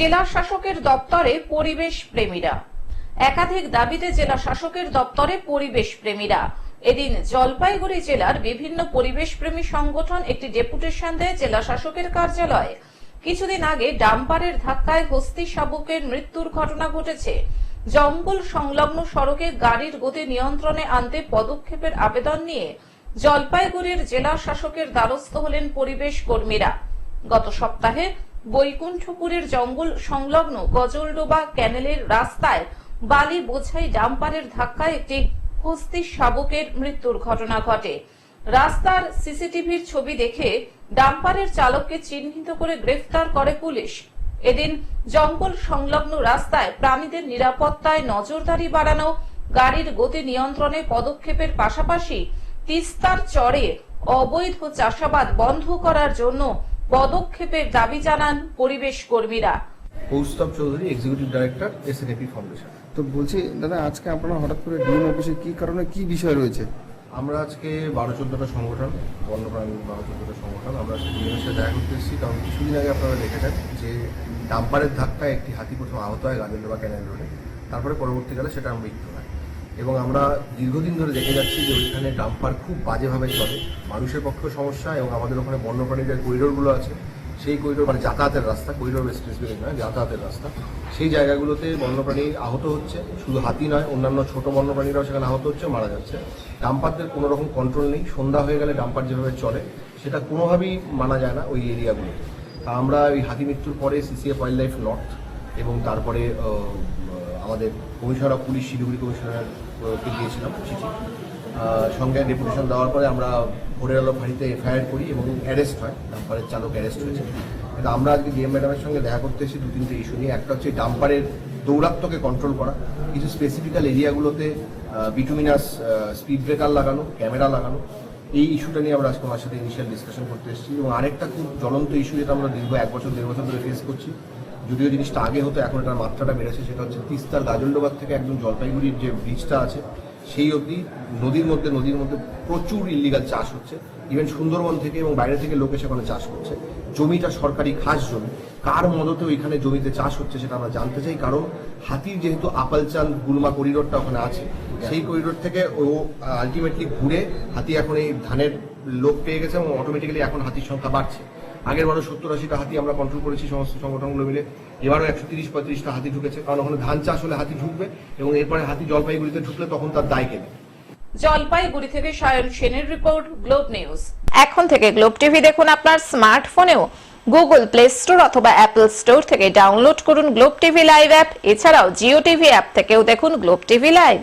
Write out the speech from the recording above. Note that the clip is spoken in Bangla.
জেলা শাসকের দপ্তরে পরিবেশ প্রেমীরা। একাধিক দাবিতে জেলা শাসকের দপ্তরে পরিবেশ প্রেমীরা। এদিন জলপাইগুড়ি জেলার বিভিন্ন পরিবেশ প্রেমী সংগঠন একটি ডেপুটেশন দেয় জেলা শাসকের কার্যালয়ে। কিছুদিন আগে ডাম্পারের ধাক্কায় হস্তি শাবকের মৃত্যুর ঘটনা ঘটেছে। জঙ্গল সংলগ্ন সড়কে গাড়ির গতি নিয়ন্ত্রণে আনতে পদক্ষেপের আবেদন নিয়ে জলপাইগুড়ির জেলা শাসকের দ্বারস্থ হলেন পরিবেশ কর্মীরা। গত সপ্তাহে বৈকুণ্ঠপুরের জঙ্গল সংলগ্ন গজলডোবা ক্যানেলের রাস্তায় বালি বোঝাই ডাম্পারের ধাক্কায় একটি হস্তি শাবকের মৃত্যুর ঘটনা ঘটে। রাস্তার সিসিটিভির ছবি দেখে ডাম্পারের চালককে চিহ্নিত করে গ্রেফতার করে পুলিশ। এদিন জঙ্গল সংলগ্ন রাস্তায় প্রাণীদের নিরাপত্তায় নজরদারি বাড়ানো, গাড়ির গতি নিয়ন্ত্রণে পদক্ষেপের পাশাপাশি তিস্তার চরে অবৈধ চাষাবাদ বন্ধ করার জন্য পদক্ষেপের দাবি জানান পরিবেশ কর্মীরা। Kaustav Chowdhury executive director SNAP foundation তো বলছি দাদা আজকে আপনারা হঠাৎ করে ডিএম অফিসে কি কারণে কি বিষয় রয়েছে? আমরা আজকে বারো চোদ্দটা সংগঠন বন্যপ্রাণী বারো চোদ্দটা সংগঠন আমরা ডিএমের সাথে দেখা করতে এসেছি। কারণ কিছুদিন আগে আপনারা দেখেছেন যে ডাম্পারের ধাক্কায় একটি হাতি প্রথম আহত হয় গাজলডোবা ক্যানেল রোডে। তারপরে পরবর্তীকালে সেটা মৃত্যু হয় এবং আমরা দীর্ঘদিন ধরে দেখে যাচ্ছি যে ওইখানে ডাম্পার খুব বাজেভাবে চলে। মানুষের পক্ষেও সমস্যা এবং আমাদের ওখানে বন্যপ্রাণীর যে করিডোরগুলো আছে। সেই করিডোর মানে যাতায়াতের রাস্তা, করিডোর স্পেসিফিক নয়, যাতায়াতের রাস্তা। সেই জায়গাগুলোতে বন্যপ্রাণী আহত হচ্ছে। শুধু হাতি নয়, অন্যান্য ছোট বন্যপ্রাণীরাও সেখানে আহত হচ্ছে, মারা যাচ্ছে। ডাম্পারদের কোনো রকম কন্ট্রোল নেই। সন্ধ্যা হয়ে গেলে ডাম্পার যেভাবে চলে, সেটা কোনোভাবেই মানা যায় না ওই এরিয়াগুলোতে। তা আমরা ওই হাতি মৃত্যুর পরে সিসিএফ ওয়াইল্ড লাইফ নর্থ এবং তারপরে আমাদের কমিশনার অফ পুলিশ শিলিগুড়ি কমিশনারকে দিয়েছিলাম, চিঠি। সঙ্গে ডেপুটেশন দেওয়ার পরে আমরা ভোরের আলো ফাঁড়িতে এফআইআর করি এবং অ্যারেস্ট হয় ডাম্পারের চালক অ্যারেস্ট হয়েছে। কিন্তু আমরা আজকে ডিএম ম্যাডামের সঙ্গে দেখা করতে এসেছি দু তিনটে ইস্যু নিয়ে। একটা হচ্ছে ডাম্পারের দৌরাত্মকে কন্ট্রোল করা, কিছু স্পেসিফিক্যাল এরিয়াগুলোতে বিটুমিনাস স্পিড ব্রেকার লাগানো ক্যামেরা লাগানো। এই ইস্যুটা নিয়ে আমরা আজকে আমার সাথে ইনিশিয়াল ডিসকাশন করতে এসেছি। এবং আরেকটা খুব জ্বলন্ত ইস্যু যেটা আমরা দীর্ঘ এক বছর, দেড় বছর ধরে ফেস করছি যদিও জিনিসটা আগে হতো, এখন এটার মাত্রাটা বেড়েছে, সেটা হচ্ছে তিস্তার গাজলডোবার থেকে একদম জলপাইগুড়ির যে ব্রিজটা আছে, সেই অবধি নদীর মধ্যে নদীর মধ্যে প্রচুর ইলিগাল চাষ হচ্ছে। ইভেন সুন্দরবন থেকে এবং বাইরে থেকে লোকে সেখানে চাষ করছে। জমিটা সরকারি খাস জমি। কার মদতে ওইখানে জমিতে চাষ হচ্ছে সেটা আমরা জানতে চাই, কারণ হাতির যেহেতু আপালচান, গুলমা করিডোরটা ওখানে আছে, সেই করিডোর থেকে ও আলটিমেটলি ঘুরে হাতি এখন এই ধানের লোক পেয়ে গেছে এবং অটোমেটিক্যালি এখন হাতির সংখ্যা বাড়ছে। আগের বারো সত্তর আশিটা হাতি আমরা কন্ট্রোল করেছি সমস্ত সংগঠনগুলো মিলে। এবারও একশো তিরিশ পঁয়ত্রিশটা হাতি ঢুকেছে কারণ ওখানে ধান চাষ হলে হাতি ঢুকবে এবং এরপরে হাতি জলপাইগুড়িতে ঢুকলে তখন তার দায় কেনে জলপাইগুড়ি থেকে সায়ন সেনের রিপোর্ট গ্লোব নিউজ। এখন থেকে গ্লোব টিভি দেখুন আপনার স্মার্টফোনেও। গুগল প্লে স্টোর অথবা অ্যাপল স্টোর থেকে ডাউনলোড করুন গ্লোব টিভি লাইভ অ্যাপ। এছাড়াও জিও টিভি অ্যাপ থেকেও দেখুন গ্লোব টিভি লাইভ।